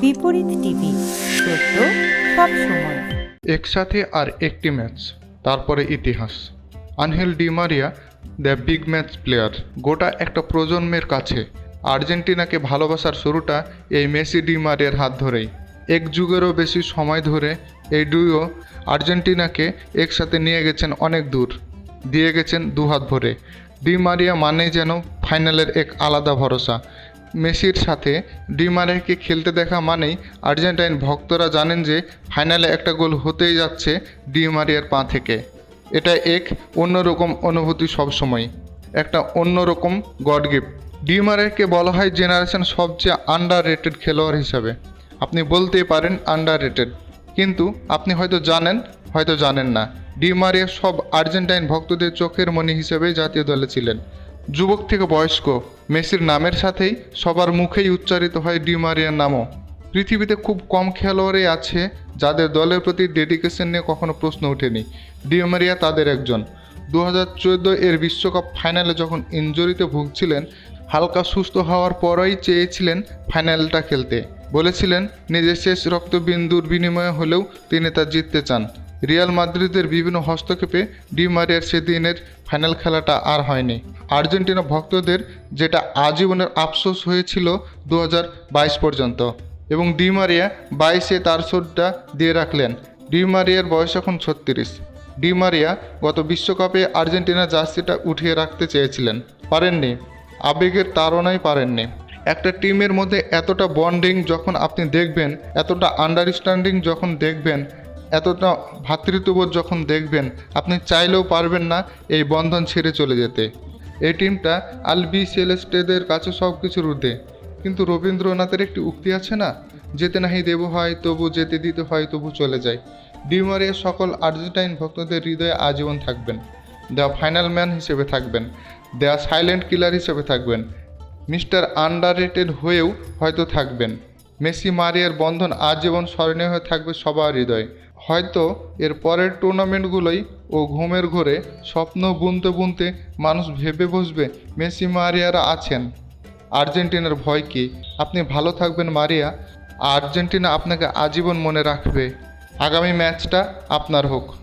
বিপরীত টিভি, সত্য সব সময়। একসাথে আর একটি ম্যাচ, তারপরে ইতিহাস। Angel Di Maria the big match player. গোটা একটা প্রজন্মের কাছে, আর্জেন্টিনাকে ভালোবাসার শুরুটা এই মেসি ডিমারিয়ার হাত ধরেই। এক যুগেরও বেশি সময় ধরে এই ডুইও আর্জেন্টিনাকে একসাথে নিয়ে গেছেন অনেক দূর। দিয়ে গেছেন দুহাত ভরে। ডি মারিয়া মানেই যেন ফাইনালের এক আলাদা ভরসা। মেসির সাথে ডি মারিয়াকে খেলতে দেখা মানেই আর্জেন্টাইন ভক্তরা জানেন যে ফাইনালে একটা গোল হতেই যাচ্ছে ডি মারিয়ার পা থেকে। এটা এক অন্যরকম অনুভূতি সবসময় একটা অন্যরকম গড গিফট। ডি মারিয়াকে বলা হয় জেনারেশন সবচেয়ে আন্ডার রেটেড খেলোয়াড় হিসাবে। আপনি বলতেই পারেন আন্ডার রেটেড কিন্তু আপনি হয়তো জানেন হয়তো জানেন না। ডি মারিয়া সব আর্জেন্টাইন ভক্তদের চোখের মণি হিসেবে জাতীয় দলে ছিলেন। যুবক থেকে বয়স্ক, মেসির নামের সাথেই সবার মুখেই উচ্চারিত হয় ডি মারিয়ার নামও। পৃথিবীতে খুব কম খেলোয়াড়ই আছে যাদের দলের প্রতি ডেডিকেশন নিয়ে কখনো প্রশ্ন ওঠেনি। ডি মারিয়া তাদের একজন। দু হাজার চোদ্দ এর বিশ্বকাপ ফাইনালে যখন ইনজুরিতে ভুগছিলেন, হালকা সুস্থ হওয়ার পরই চেয়েছিলেন ফাইনালটা খেলতে। বলেছিলেন, নিজের শেষ রক্তবিন্দুর বিনিময়ে হলেও তিনি তা জিততে চান। রিয়াল মাদ্রিদের বিভিন্ন হস্তক্ষেপে ডি মারিয়ার সেদিনের ফাইনাল খেলাটা আর হয়নি। আর্জেন্টিনা ভক্তদের যেটা আজীবনের আফসোস হয়েছিল দু হাজার বাইশ পর্যন্ত। এবং ডি মারিয়া বাইশে তার শোটটা দিয়ে রাখলেন। ডি মারিয়ার বয়স এখন ছত্রিশ। ডি মারিয়া গত বিশ্বকাপে আর্জেন্টিনা জার্সিটা উঠিয়ে রাখতে চেয়েছিলেন। পারেননি। আবেগের তাড়নাই পারেননি। একটা টিমের মধ্যে এতটা বন্ডিং যখন আপনি দেখবেন, এতটা আন্ডারস্ট্যান্ডিং যখন দেখবেন এতটা ভ্রাতৃত্ববোধ যখন দেখবেন, আপনি চাইলেও পারবেন না এই বন্ধন ছেড়ে চলে যেতে। এই টিমটা আলবি সেলেস্টেদের কাছে সব কিছুর ঊর্ধ্বে। কিন্তু রবীন্দ্রনাথের একটি উক্তি আছে না? যেতে নাহি দেব হয়, তবু যেতে দিতে হয়, তবু চলে যায়। ডিমারিয়া সকল আর্জেন্টাইন ভক্তদের হৃদয়ে আজীবন থাকবেন। দ্য ফাইনাল ম্যান হিসেবে থাকবেন। দ্য সাইলেন্ট কিলার হিসেবে থাকবেন। মিস্টার আন্ডার হয়েও হয়তো থাকবেন। মেসি মারিয়ার বন্ধন আজীবন স্মরণীয় হয়ে থাকবে সবার হৃদয়ে। হয়তো এর পরের টুর্নামেন্টগুলোই ও ঘুমের ঘরে স্বপ্ন বুনতে বুনতে মানুষ ভেবে বসবে মেসি, মারিয়ারা আছেন। আর্জেন্টিনার ভয় কি? আপনি ভালো থাকবেন, মারিয়া। আর্জেন্টিনা আপনাকে আজীবন মনে রাখবে। আগামী ম্যাচটা আপনার হোক।